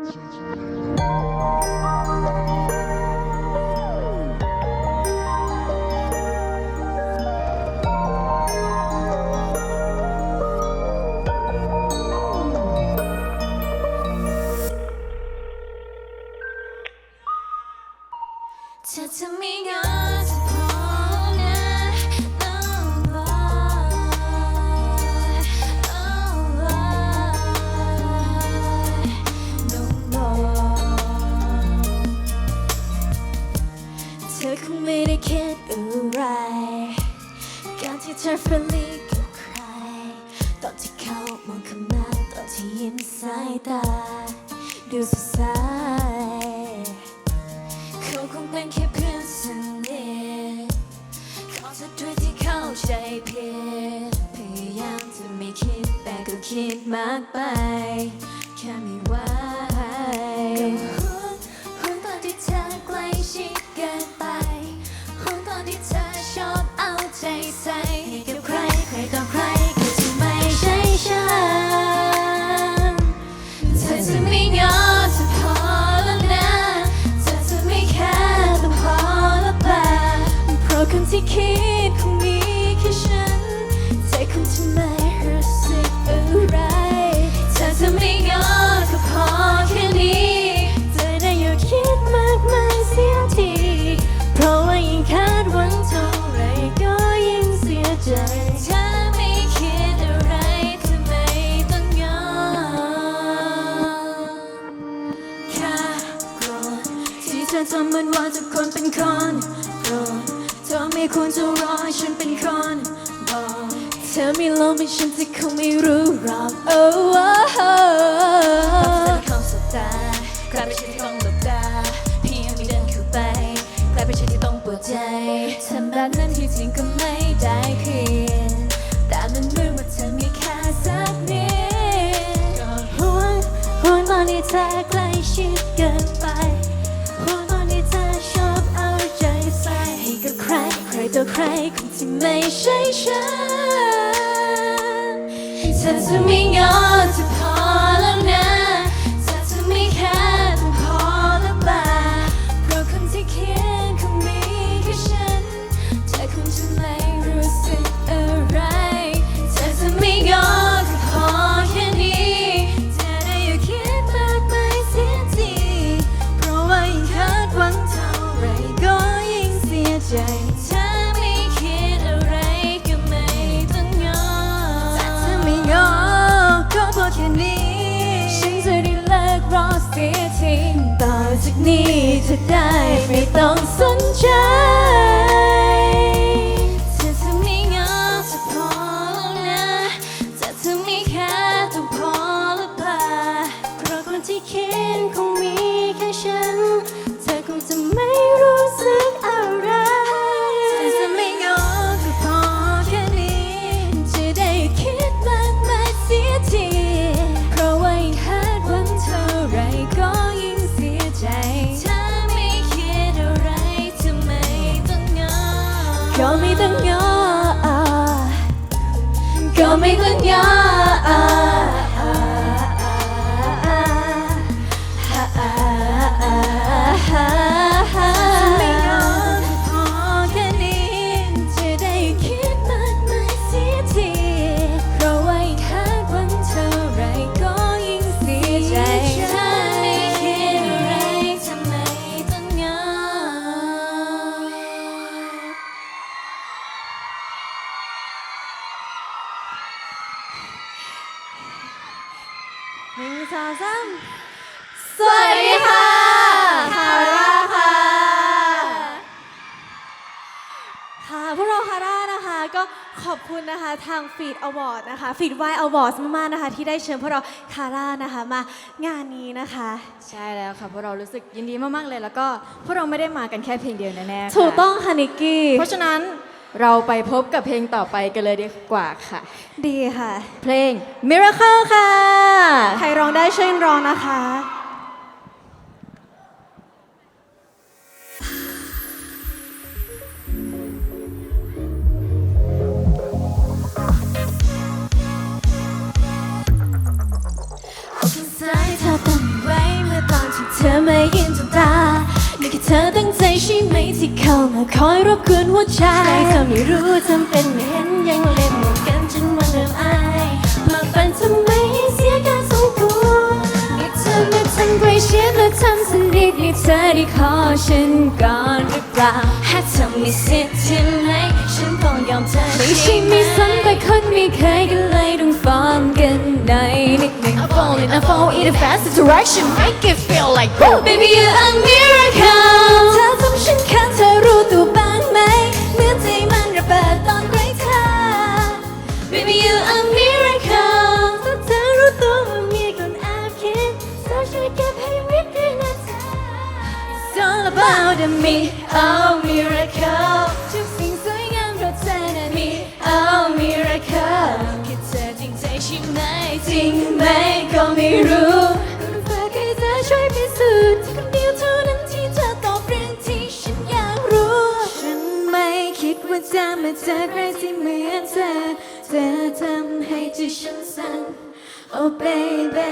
เธอ สายเขาคงเป็นแค่เพื่อนสนิทขอโทษด้วยที่เข้าใจผิดพยายามจะไม่คิดแต่ก็คิดมากไป เธอทำเหมือนว่าทุกคนเป็นคนโกรธเธอไม่ควรจะรอให้ฉันเป็นคนบอกเธอไมีลมให้ฉันที่คงไม่รู้หรอกโอ้โหคำสบตากลายเป็นฉันที่ต้องหลบตาเพียงไม่เดินเข้าไปกลายเป็นฉันที่ต้องปวดใจทำแบบนั้นที่จริงก็ไม่ได้เพียงแต่มันเหมือนว่าเธอมีค่าสักนิดก็ห่วงห่วงตอนที่เธอ ต่อใครคนที่ไม่ใช่ฉันเธอจะไม่งอจะพอแล้วนะเธอจะไม่แค่ต้องพอแล้วบ้าเพราะคนที่เขียนคงมีแค่ฉันเธอคงจะไม่รู้สึกอะไรเธอจะไม่งอก็พอแค่นี้จะได้อย่าคิดมากมายเสียทีเพราะว่ายิ่งคาดหวังเท่าไรก็ยิ่งเสียใจ นี้เธอได้ไม่ต้องสนใจ ก็ไม่ต้องงอ สองสามสวัสดีค่ะคาร่าค่ะ ค่ะ พวกเราคาร่านะคะก็ขอบคุณนะคะทางฟีดอวอร์ดนะคะฟีดไวอวอร์ดมากๆนะคะ ที่ได้เชิญพวกเราคาร่านะคะมางานนี้นะคะ ใช่แล้วค่ะพวกเรารู้สึกยินดีมากๆเลย แล้วก็พวกเราไม่ได้มากันแค่เพลงเดียวแน่ๆค่ะถูกต้องค่ะนิกกี้ เพราะฉะนั้น เราไปพบกับเพลงต่อไปกันเลยดีกว่าค่ะ ดีค่ะ เพลง Miracle ค่ะ ใครร้องได้ช่วร้องนะคะเธอตั้งไว้เมื่อตอนที่เธอไม่ยินจนตาในแค่เธอตั้ง ใช่ไหมที่เข้ามาคอยรบกวนหัวใจเธอไม่รู้ทำเป็นไม่เห็นยังเล่นหมือนกันจนวันเริ่มอายมาฝันทำไมให้เสียการทรงตัวนี่เธอมาทำไรเชียดและทำสนิทนี่เธอได้ขอฉันก่อนหรือเปล่าหากเธอมีสิทธิ์ที่ไหนฉันต้องยอมเธอไม่ใช่มีสันแต่คนไม่เคยกันเลยต้องฟ้องกันในนิดหนึ่ง I fall in I fall in a fast direction make it feel like boom baby you're a miracle about the me oh miracle ทุกสิ่งสวยงามเพราะเธอนั้นมี oh miracle แค่เธอจริงใจใช่ไหมจริงไหมก็ไม่รู้ก็ฝากให้เธอช่วยพิสูจน์ที่คนเดียวเท่านั้นที่เธอตอบเรื่องที่ฉันอยากรู้ ฉันไม่คิดว่าจะมาเจอใครที่เหมือนเธอเธอทำให้ใจฉันสั่น Oh baby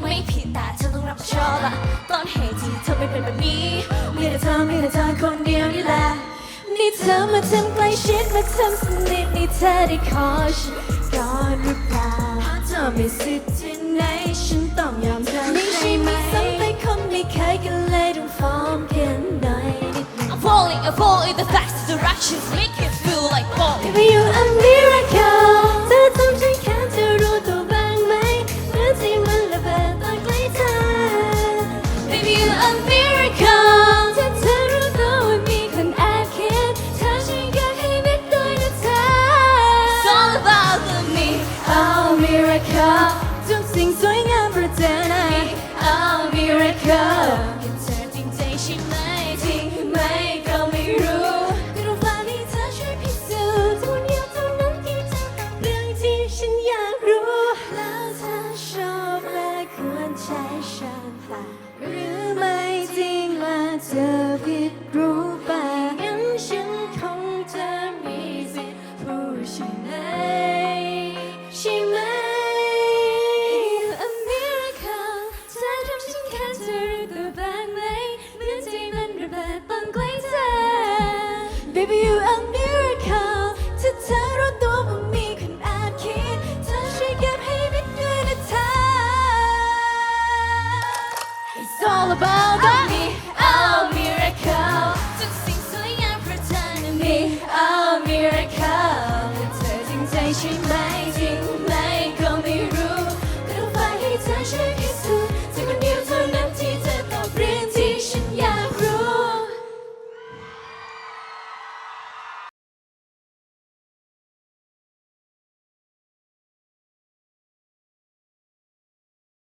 ไม่ผิดแต่เธอต้องรับผิดชอบอะตอนเหตุที่เธอไม่เป็นแบบนี้ มีแต่เธอมีแต่เธอคนเดียวนี่แหละนี่เธอมาทำใกล้ชิดมาทำสนิทนี่เธอได้ขอฉันก่อนหรือเปล่าถ้าเธอไมีสิทธิ์ที่ไหนฉันต้องยอมเธอไม่ใช่ไมีซ้ำไปคนไม่เคยกันเลยต้องฟ้องกันหน่อยนิดหนึ่ง I'm falling, I'm falling the fast directions about